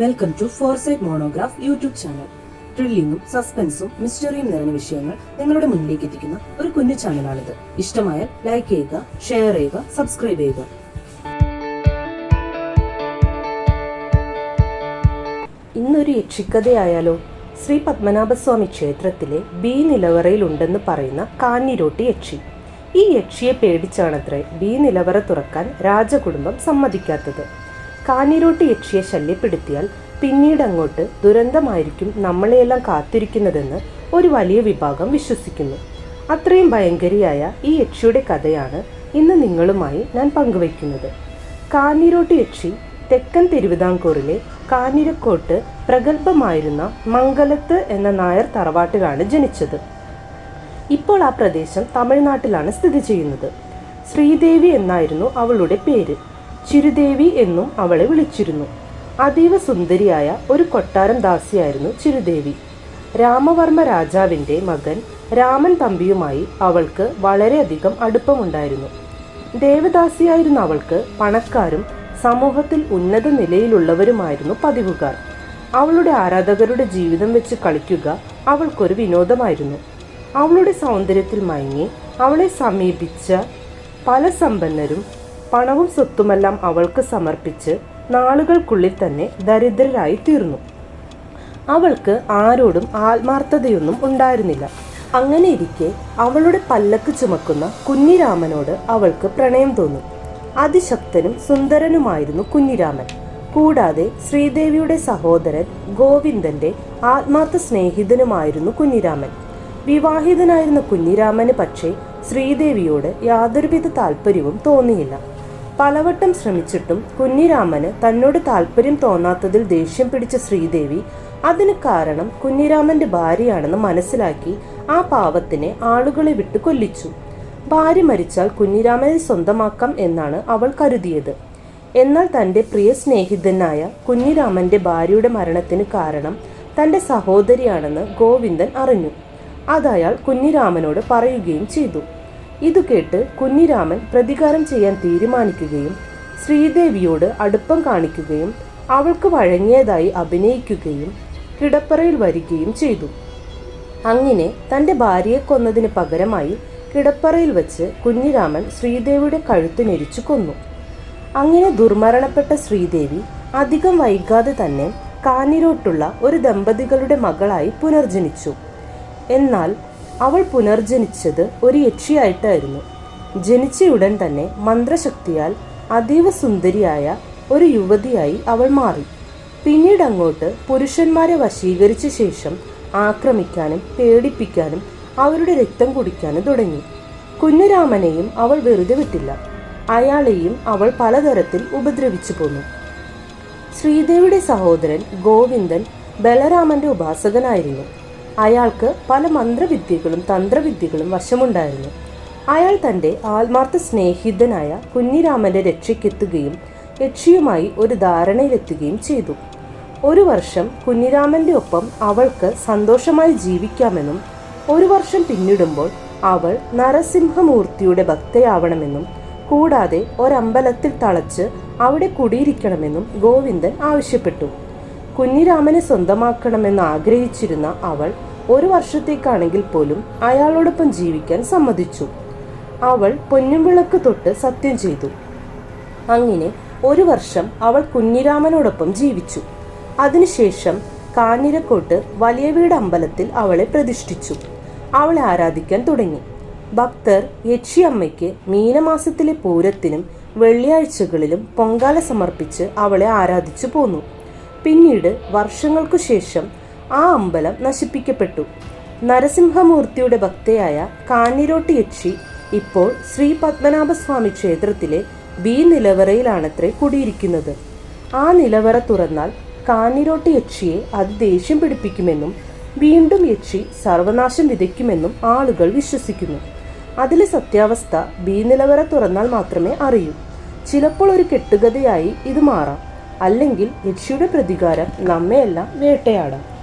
Welcome to foresight monograph YouTube channel ത്രില്ലിങ്ങും സസ്പെൻസും മിസ്റ്ററിയും നിറഞ്ഞ വിഷയങ്ങൾ നിങ്ങളുടെ മുന്നിലേക്ക് എത്തിക്കുന്ന ഒരു കുഞ്ഞു ചാനലാണിത്. ഇഷ്ടമായാൽ ലൈക്ക് ചെയ്യുക ഷെയർ ചെയ്യുക സബ്സ്ക്രൈബ് ചെയ്യുക. ഇന്നൊരു യക്ഷിക്കഥയായാലോ? ശ്രീ പത്മനാഭസ്വാമി ക്ഷേത്രത്തിലെ ബി നിലവറയിലുണ്ടെന്ന് പറയുന്ന കാഞ്ഞിരോട്ടി യക്ഷി. ഈ യക്ഷിയെ പേടിച്ചാണത്രേ ബി നിലവറ തുറക്കാൻ രാജകുടുംബം സമ്മതിക്കാത്തത്. കാഞ്ഞിരോട്ടി യക്ഷിയെ ശല്യപ്പെടുത്തിയാൽ പിന്നീട് അങ്ങോട്ട് ദുരന്തമായിരിക്കും നമ്മളെയെല്ലാം കാത്തിരിക്കുന്നതെന്ന് ഒരു വലിയ വിഭാഗം വിശ്വസിക്കുന്നു. അത്രയും ഭയങ്കരിയായ ഈ യക്ഷിയുടെ കഥയാണ് ഇന്ന് നിങ്ങളുമായി ഞാൻ പങ്കുവയ്ക്കുന്നത്. കാഞ്ഞിരോട്ടി യക്ഷി തെക്കൻ തിരുവിതാംകൂറിലെ കാഞ്ഞിരക്കോട്ട് പ്രഗത്ഭമായിരുന്ന മംഗലത്ത് എന്ന നായർ തറവാട്ടിലാണ് ജനിച്ചത്. ഇപ്പോൾ ആ പ്രദേശം തമിഴ്നാട്ടിലാണ് സ്ഥിതി ചെയ്യുന്നത്. ശ്രീദേവി എന്നായിരുന്നു അവളുടെ പേര്. ചിരുദേവി എന്നും അവളെ വിളിച്ചിരുന്നു. അതീവ സുന്ദരിയായ ഒരു കൊട്ടാരം ദാസിയായിരുന്നു ചിരുദേവി. രാമവർമ്മ രാജാവിന്റെ മകൻ രാമൻ തമ്പിയുമായി അവൾക്ക് വളരെയധികം അടുപ്പമുണ്ടായിരുന്നു. ദേവദാസിയായിരുന്ന അവൾക്ക് പണക്കാരും സമൂഹത്തിൽ ഉന്നത നിലയിലുള്ളവരുമായിരുന്നു പതിവുകാർ. അവളുടെ ആരാധകരുടെ ജീവിതം വെച്ച് കളിക്കുക അവൾക്കൊരു വിനോദമായിരുന്നു. അവളുടെ സൗന്ദര്യത്തിൽ മയങ്ങി അവളെ സമീപിച്ച പല സമ്പന്നരും പണവും സ്വത്തുമെല്ലാം അവൾക്ക് സമർപ്പിച്ച് നാളുകൾക്കുള്ളിൽ തന്നെ ദരിദ്രരായി തീർന്നു. അവൾക്ക് ആരോടും ആത്മാർത്ഥതയൊന്നും ഉണ്ടായിരുന്നില്ല. അങ്ങനെ ഇരിക്കെ അവളുടെ പല്ലക്ക് ചുമക്കുന്ന കുഞ്ഞിരാമനോട് അവൾക്ക് പ്രണയം തോന്നി. അതിശക്തനും സുന്ദരനുമായിരുന്നു കുഞ്ഞിരാമൻ. കൂടാതെ ശ്രീദേവിയുടെ സഹോദരൻ ഗോവിന്ദന്റെ ആത്മാർത്ഥ സ്നേഹിതനുമായിരുന്നു കുഞ്ഞിരാമൻ. വിവാഹിതനായിരുന്ന കുഞ്ഞിരാമന് പക്ഷേ ശ്രീദേവിയോട് യാതൊരുവിധ താല്പര്യവും തോന്നിയില്ല. പലവട്ടം ശ്രമിച്ചിട്ടും കുഞ്ഞിരാമന് തന്നോട് താല്പര്യം തോന്നാത്തതിൽ ദേഷ്യം പിടിച്ച ശ്രീദേവി അതിന് കാരണം കുഞ്ഞിരാമന്റെ ഭാര്യയാണെന്ന് മനസ്സിലാക്കി ആ പാവത്തിനെ ആളുകളെ വിട്ട് കൊല്ലിച്ചു. ഭാര്യ മരിച്ചാൽ കുഞ്ഞിരാമനെ സ്വന്തമാക്കാം എന്നാണ് അവൾ കരുതിയത്. എന്നാൽ തന്റെ പ്രിയ സ്നേഹിതനായ കുഞ്ഞിരാമന്റെ ഭാര്യയുടെ മരണത്തിന് കാരണം തന്റെ സഹോദരിയാണെന്ന് ഗോവിന്ദൻ അറിഞ്ഞു. അതയാൾ കുഞ്ഞിരാമനോട് പറയുകയും ചെയ്തു. ഇതു കേട്ട് കുഞ്ഞിരാമൻ പ്രതികാരം ചെയ്യാൻ തീരുമാനിക്കുകയും ശ്രീദേവിയോട് അടുപ്പം കാണിക്കുകയും അവൾക്ക് വഴങ്ങിയതായി അഭിനയിക്കുകയും കിടപ്പറയിൽ വരികയും ചെയ്തു. അങ്ങനെ തന്റെ ഭാര്യയെ കൊന്നതിന് പകരമായി കിടപ്പറയിൽ വെച്ച് കുഞ്ഞിരാമൻ ശ്രീദേവിയുടെ കഴുത്ത് ഞെരിച്ചു കൊന്നു. അങ്ങനെ ദുർമരണപ്പെട്ട ശ്രീദേവി അധികം വൈകാതെ തന്നെ കാനിരോട്ടുള്ള ഒരു ദമ്പതികളുടെ മകളായി പുനർജനിച്ചു. എന്നാൽ അവൾ പുനർജനിച്ചത് ഒരു യക്ഷിയായിട്ടായിരുന്നു. ജനിച്ചയുടൻ തന്നെ മന്ത്രശക്തിയാൽ അതീവ സുന്ദരിയായ ഒരു യുവതിയായി അവൾ മാറി. പിന്നീട് അങ്ങോട്ട് പുരുഷന്മാരെ വശീകരിച്ച ശേഷം ആക്രമിക്കാനും പേടിപ്പിക്കാനും അവരുടെ രക്തം കുടിക്കാനും തുടങ്ങി. കുഞ്ഞുരാമനെയും അവൾ വെറുതെ വിട്ടില്ല. അയാളെയും അവൾ പലതരത്തിൽ ഉപദ്രവിച്ചു പോന്നു. ശ്രീദേവിയുടെ സഹോദരൻ ഗോവിന്ദൻ ബലരാമന്റെ ഉപാസകനായിരുന്നു. അയാൾക്ക് പല മന്ത്രവിദ്യകളും തന്ത്രവിദ്യകളും വശമുണ്ടായിരുന്നു. അയാൾ തന്റെ ആത്മാർത്ഥ സ്നേഹിതനായ കുഞ്ഞിരാമന്റെ രക്ഷയ്ക്കെത്തുകയും യക്ഷിയുമായി ഒരു ധാരണയിലെത്തുകയും ചെയ്തു. ഒരു വർഷം കുഞ്ഞിരാമന്റെ ഒപ്പം അവൾക്ക് സന്തോഷമായി ജീവിക്കാമെന്നും ഒരു വർഷം പിന്നിടുമ്പോൾ അവൾ നരസിംഹമൂർത്തിയുടെ ഭക്തയാവണമെന്നും കൂടാതെ ഒരമ്പലത്തിൽ തളച്ച് അവിടെ കുടിയിരിക്കണമെന്നും ഗോവിന്ദൻ ആവശ്യപ്പെട്ടു. കുഞ്ഞിരാമനെ സ്വന്തമാക്കണമെന്ന് ആഗ്രഹിച്ചിരുന്ന അവൾ ഒരു വർഷത്തേക്കാണെങ്കിൽ പോലും അയാളോടൊപ്പം ജീവിക്കാൻ സമ്മതിച്ചു. അവൾ പൊന്നുംവിളക്ക് തൊട്ട് സത്യം ചെയ്തു. അങ്ങനെ ഒരു വർഷം അവൾ കുഞ്ഞിരാമനോടൊപ്പം ജീവിച്ചു. അതിനുശേഷം കാഞ്ഞിരക്കോട്ട് വലിയ വീട് അമ്പലത്തിൽ അവളെ പ്രതിഷ്ഠിച്ചു. അവളെ ആരാധിക്കാൻ തുടങ്ങി. ഭക്തർ യക്ഷിയമ്മയ്ക്ക് മീനമാസത്തിലെ പൂരത്തിനും വെള്ളിയാഴ്ചകളിലും പൊങ്കാല സമർപ്പിച്ച് അവളെ ആരാധിച്ചു പോന്നു. പിന്നീട് വർഷങ്ങൾക്കു ശേഷം ആ അമ്പലം നശിപ്പിക്കപ്പെട്ടു. നരസിംഹമൂർത്തിയുടെ ഭക്തയായ കാഞ്ഞിരോട്ടി യക്ഷി ഇപ്പോൾ ശ്രീ പത്മനാഭസ്വാമി ക്ഷേത്രത്തിലെ ബി നിലവറയിലാണത്രേ കുടിയിരിക്കുന്നത്. ആ നിലവറ തുറന്നാൽ കാഞ്ഞിരോട്ടി യക്ഷിയെ അത് ദേഷ്യം പിടിപ്പിക്കുമെന്നും വീണ്ടും യക്ഷി സർവനാശം വിതയ്ക്കുമെന്നും ആളുകൾ വിശ്വസിക്കുന്നു. അതിലെ സത്യാവസ്ഥ ബി നിലവറ തുറന്നാൽ മാത്രമേ അറിയൂ. ചിലപ്പോൾ ഒരു കെട്ടുകഥയായി ഇത് മാറാം. അല്ലെങ്കിൽ യക്ഷിയുടെ പ്രതികാരം നമ്മയെല്ലാം വേട്ടയാടാം.